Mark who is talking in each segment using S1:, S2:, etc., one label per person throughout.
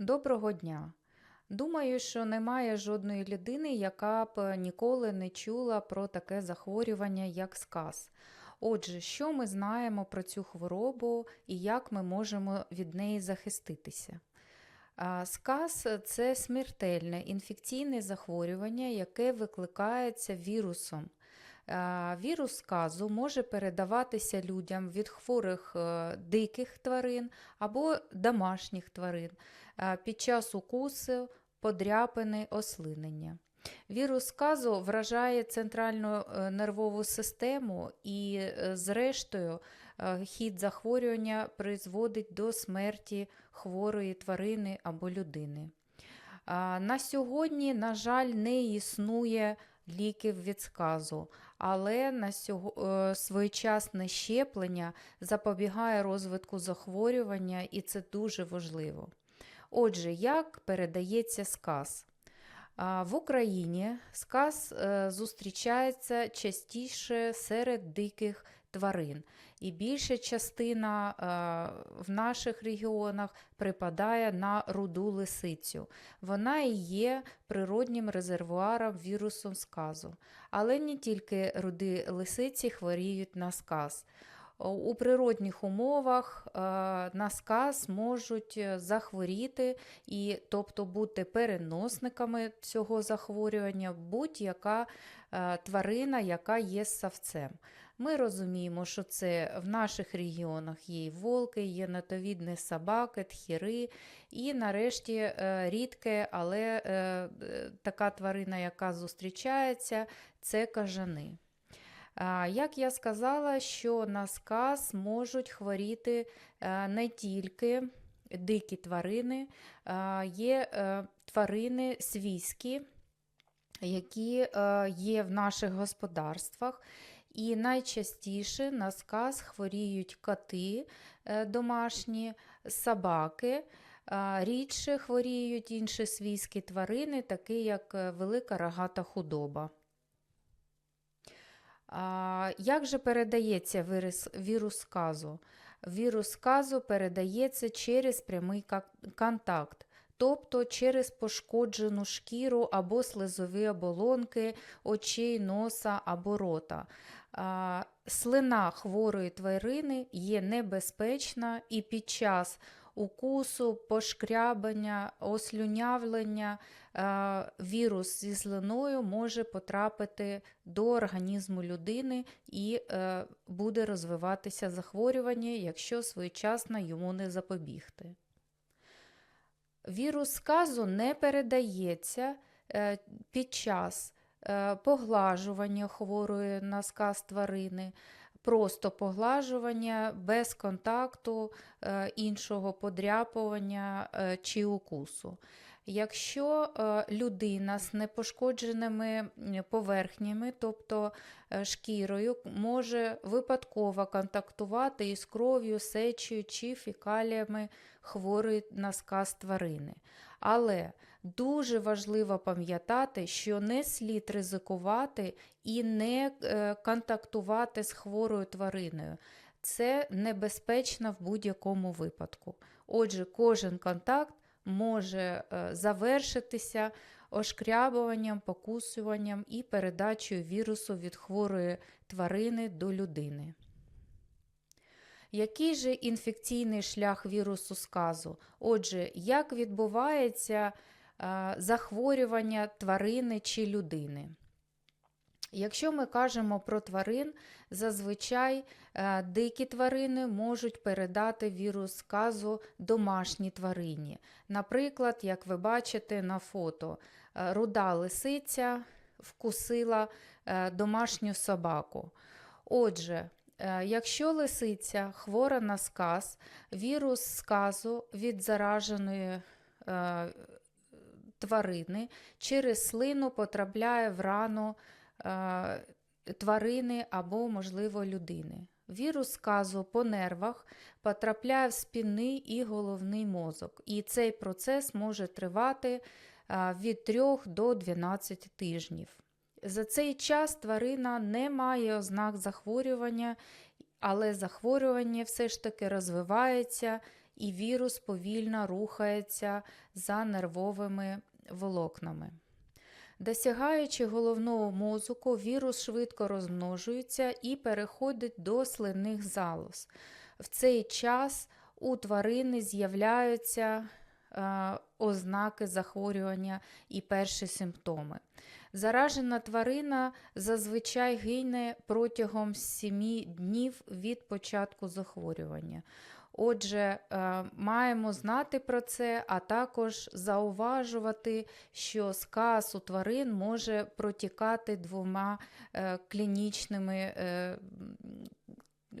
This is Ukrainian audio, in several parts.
S1: Доброго дня! Думаю, що немає жодної людини, яка б ніколи не чула про таке захворювання, як сказ. Отже, що ми знаємо про цю хворобу і як ми можемо від неї захиститися? Сказ це смертельне інфекційне захворювання, яке викликається вірусом. А, Вірус сказу може передаватися людям від хворих е, диких тварин або домашніх тварин е, під час укусу, подряпини, ослинення. Вірус сказу вражає центральну е, нервову систему і, е, зрештою, е, хід захворювання призводить до смерті хворої тварини або людини. На сьогодні, на жаль, не існує ліків від сказу, але на сього- е, своєчасне щеплення запобігає розвитку захворювання, і це дуже важливо. Отже, як передається сказ? В Україні сказ е, зустрічається частіше серед диких тварин, і більша частина е, в наших регіонах припадає на руду лисицю. Вона і є природнім резервуаром вірусу сказу. Але не тільки руди лисиці хворіють на сказ. У природних умовах е, на сказ можуть е, захворіти, і, тобто бути переносниками цього захворювання будь-яка тварина, яка є ссавцем. Ми розуміємо, що це в наших регіонах є волки, є натовідні собаки, тхіри, і нарешті е, рідке, але е, е, така тварина, яка зустрічається, це кажани. Як я сказала, що на сказ можуть хворіти не тільки дикі тварини, є тварини свійські, які є в наших господарствах. І найчастіше на сказ хворіють коти е, домашні, собаки. Рідше хворіють інші свійські тварини, такі як е, велика рогата худоба. Як же передається вірус сказу? Вірус сказу передається через прямий контакт, тобто через пошкоджену шкіру або слизові оболонки очей, носа або рота. Слина хворої тварини є небезпечна і під час укусу, пошкрябання, ослюнявлення вірус зі слиною може потрапити до організму людини і е, буде розвиватися захворювання, якщо своєчасно йому не запобігти. Вірус сказу не передається е, під час поглажування хворої на сказ тварини, просто поглажування без контакту е, іншого подряпування е, чи укусу. Якщо е, людина з непошкодженими поверхнями, тобто е, шкірою, може випадково контактувати із кров'ю, сечею чи фекаліями хворої на сказ тварини. Але дуже важливо пам'ятати, що не слід ризикувати і не е, контактувати з хворою твариною. Це небезпечно в будь-якому випадку. Отже, кожен контакт може е, завершитися ошкрябуванням, покусуванням і передачею вірусу від хворої тварини до людини. Який же інфекційний шлях вірусу сказу? Отже, як відбувається захворювання тварини чи людини? Якщо ми кажемо про тварин, зазвичай е, дикі тварини можуть передати вірус сказу домашній тварині. Наприклад, як ви бачите на фото, е, руда лисиця вкусила е, домашню собаку. Отже, е, якщо лисиця хвора на сказ, вірус сказу від зараженої е, тварини через слину потрапляє в рану е, тварини або, можливо, людини. Вірус сказу по нервах потрапляє в спінний і головний мозок, і цей процес може тривати е, від 3 до 12 тижнів. За цей час тварина не має ознак захворювання, але захворювання все ж таки розвивається і вірус повільно рухається за нервовими волокнами. Досягаючи головного мозку, вірус швидко розмножується і переходить до слинних залоз. В цей час у тварини з'являються е, ознаки захворювання і перші симптоми. Заражена тварина зазвичай гине протягом 7 днів від початку захворювання. Отже, е, маємо знати про це, а також зауважувати, що сказ у тварин може протікати двома е, клінічними е,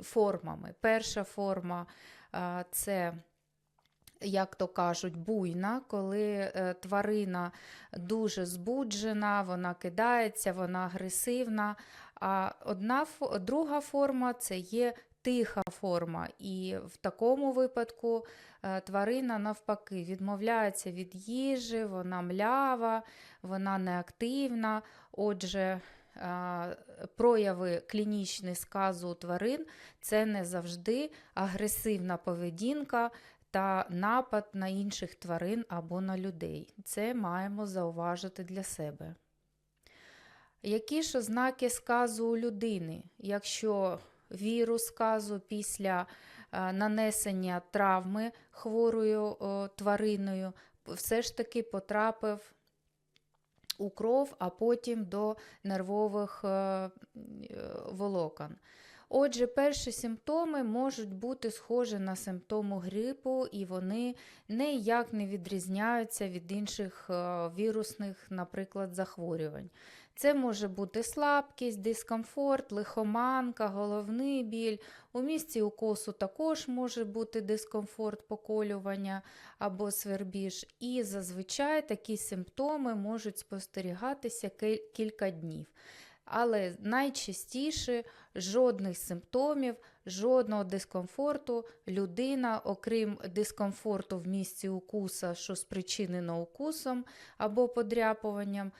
S1: формами. Перша форма це як то кажуть, буйна, коли тварина дуже збуджена, вона кидається, вона агресивна. А одна, друга форма це є тиха форма. І в такому випадку е, тварина навпаки відмовляється від їжі, вона млява, вона неактивна. Отже, е, прояви клінічних сказу тварин це не завжди агресивна поведінка та напад на інших тварин або на людей. Це маємо зауважити для себе. Які ж ознаки сказу у людини, якщо вірус сказу після е, нанесення травми хворою твариною все ж таки потрапив у кров, а потім до нервових е, волокон. Отже, перші симптоми можуть бути схожі на симптоми грипу, і вони ніяк не відрізняються від інших е, вірусних, наприклад, захворювань. Це може бути слабкість, дискомфорт, лихоманка, головний біль. У місці укосу також може бути дискомфорт, поколювання або свербіж. І зазвичай такі симптоми можуть спостерігатися кілька днів. Але найчастіше жодних симптомів, жодного дискомфорту людина, окрім дискомфорту в місці укуса, що спричинено укусом або подряпуванням,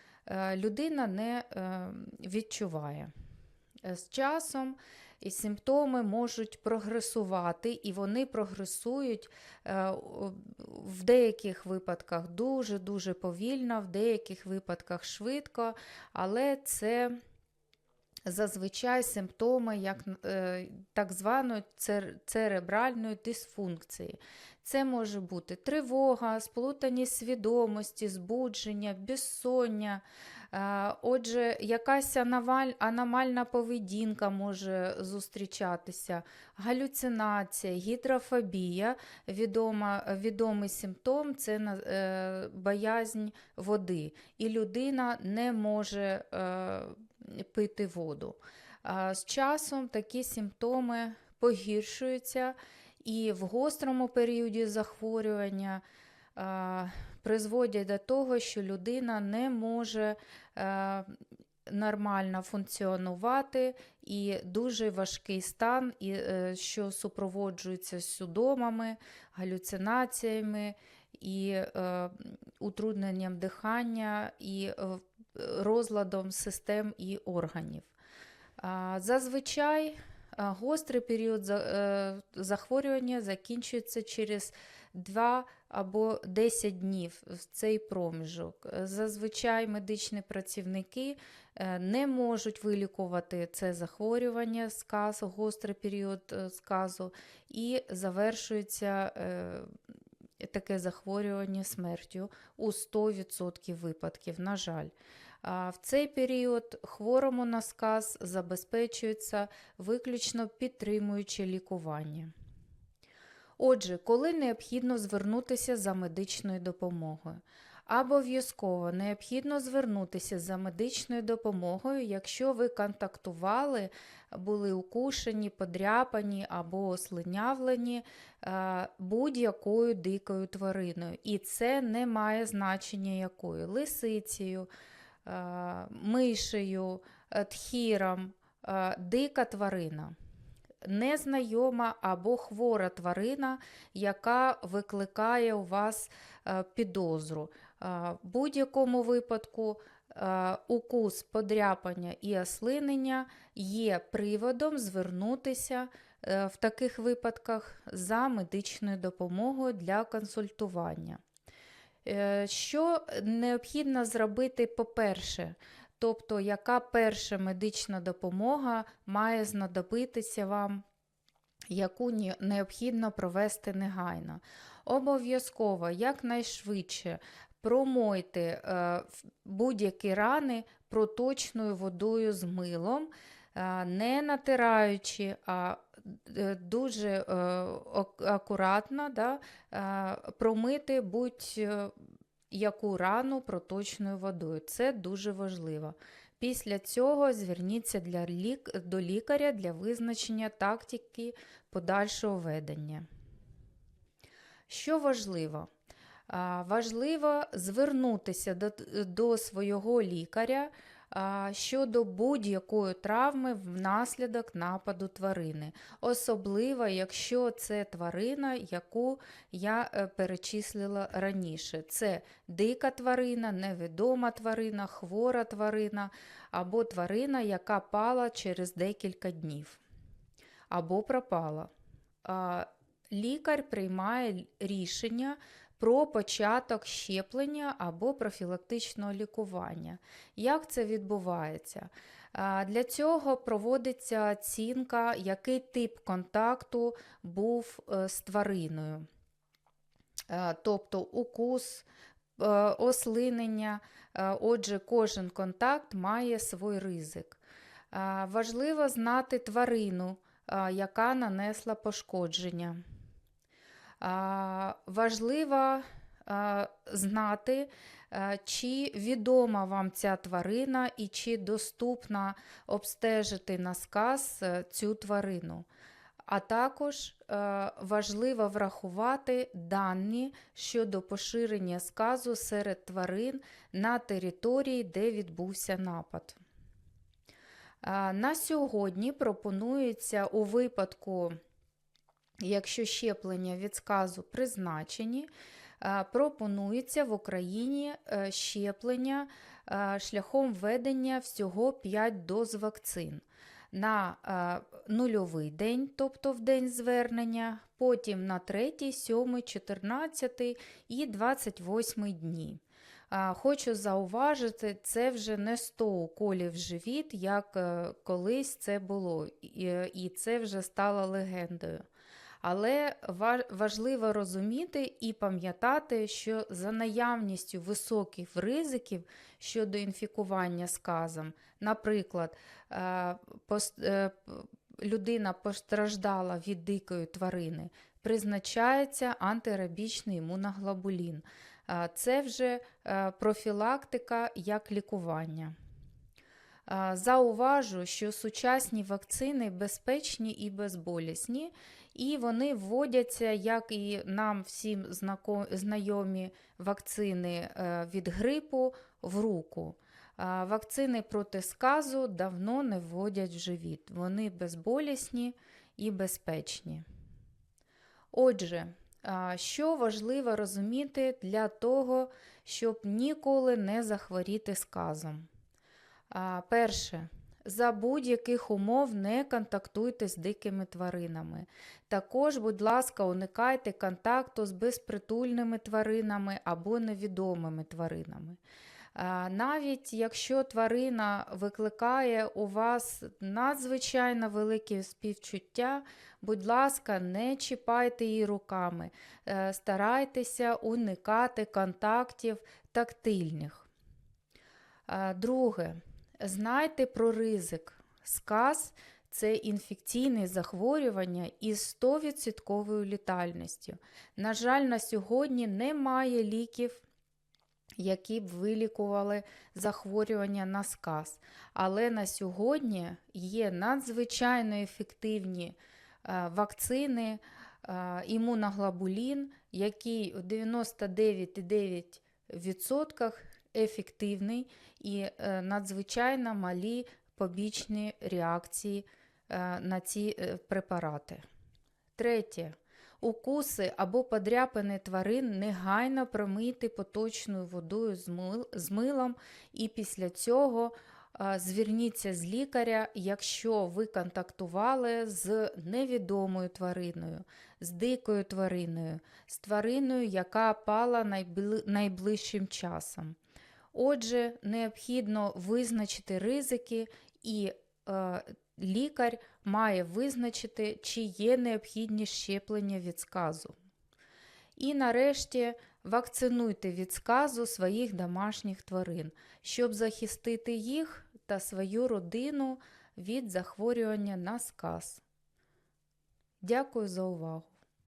S1: людина не е, відчуває. Е, З часом і симптоми можуть прогресувати, і вони прогресують е, в деяких випадках дуже-дуже повільно, в деяких випадках швидко, але це зазвичай симптоми як, е, так званої цер- церебральної дисфункції. Це може бути тривога, сплутаність свідомості, збудження, безсоння. Отже, якась анаваль- аномальна поведінка може зустрічатися, галюцинація, гідрофобія. Відома, відомий симптом це е, боязнь води, і людина не може е, пити воду. З часом такі симптоми погіршуються, і в гострому періоді захворювання призводять до того, що людина не може е, нормально функціонувати, і дуже важкий стан, е, що супроводжується судомами, галюцинаціями і е, утрудненням дихання і розладом систем і органів. Зазвичай гострий період е, захворювання закінчується через 2 або 10 днів в цей проміжок. Зазвичай медичні працівники е, не можуть вилікувати це захворювання сказу, гострий період е, сказу, і завершується таке захворювання смертю у 100% випадків, на жаль. В цей період хворому на сказ забезпечується виключно підтримуюче лікування. Отже, коли необхідно звернутися за медичною допомогою? Обов'язково необхідно звернутися за медичною допомогою, якщо ви контактували, були укушені, подряпані або ослинявлені е, будь-якою дикою твариною. І це не має значення якою лисицею, е, мишею, е, тхіром, дика тварина. Незнайома або хвора тварина, яка викликає у вас підозру. Е, В будь-якому випадку е, укус, подряпання і ослинення є приводом звернутися е, в таких випадках за медичною допомогою для консультування. Е, Що необхідно зробити, по-перше, тобто, яка перша медична допомога має знадобитися вам, яку необхідно провести негайно. Обов'язково, якнайшвидше промойте е, будь-які рани проточною водою з милом, е, не натираючи, а е, дуже акуратно да, промити будь-яку рану проточною водою. Це дуже важливо. Після цього зверніться для лік... до лікаря для визначення тактики подальшого ведення. Що важливо? Важливо звернутися до, до свого лікаря щодо будь-якої травми внаслідок нападу тварини, особливо, якщо це тварина, яку я е, перечислила раніше. Це дика тварина, невідома тварина, хвора тварина або тварина, яка пала через декілька днів або пропала. Лікар приймає рішення про початок щеплення або профілактичного лікування. Як це відбувається? Для цього проводиться оцінка, який тип контакту був е, з твариною. Е, Тобто укус, е, ослинення. Отже, кожен контакт має свій ризик. Важливо знати тварину, яка нанесла пошкодження. Важливо знати, чи відома вам ця тварина і чи доступно обстежити на сказ е, цю тварину. А також е, важливо врахувати дані щодо поширення сказу серед тварин на території, де відбувся напад. На сьогодні пропонується у випадку якщо щеплення від сказу призначені, е, пропонується в Україні е, щеплення е, шляхом введення всього 5 доз вакцин. На нульовий день, тобто в день звернення, потім на 3, 7, 14 і 28 дні. Хочу зауважити, це вже не 100 уколів в живіт, як колись це було, і це вже стало легендою. Але важливо розуміти і пам'ятати, що за наявністю високих ризиків щодо інфікування сказом, наприклад, е, людина постраждала від дикої тварини, призначається антирабічний імуноглобулін. Це вже е, профілактика як лікування. Зауважу, що сучасні вакцини безпечні і безболісні, і вони вводяться, як і нам всім знайомі вакцини е, від грипу в руку. Вакцини проти сказу давно не вводять в живіт. Вони безболісні і безпечні. Отже, що важливо розуміти для того, щоб ніколи не захворіти сказом? Перше. За будь-яких умов не контактуйте з дикими тваринами. Також, будь ласка, уникайте контакту з безпритульними тваринами або невідомими тваринами. Навіть якщо тварина викликає у вас надзвичайно велике співчуття, будь ласка, не чіпайте її руками, е, старайтеся уникати контактів тактильних. Друге. Знайте про ризик. Сказ це інфекційне захворювання із 100% літальністю. На жаль, на сьогодні немає ліків, які б вилікували захворювання на сказ. Але на сьогодні є надзвичайно ефективні е, вакцини, е, імуноглобулін, який у 99,9% ефективний і е, надзвичайно малі побічні реакції е, на ці е, препарати. Третє. Укуси або подряпини тварин негайно промийте поточною водою з милом і після цього зверніться з лікаря, якщо ви контактували з невідомою твариною, з дикою твариною, з твариною, яка пала найближчим часом. Отже, необхідно визначити ризики, і е, лікар має визначити, чи є необхідні щеплення від сказу. І нарешті вакцинуйте від сказу своїх домашніх тварин, щоб захистити їх та свою родину від захворювання на сказ. Дякую за увагу!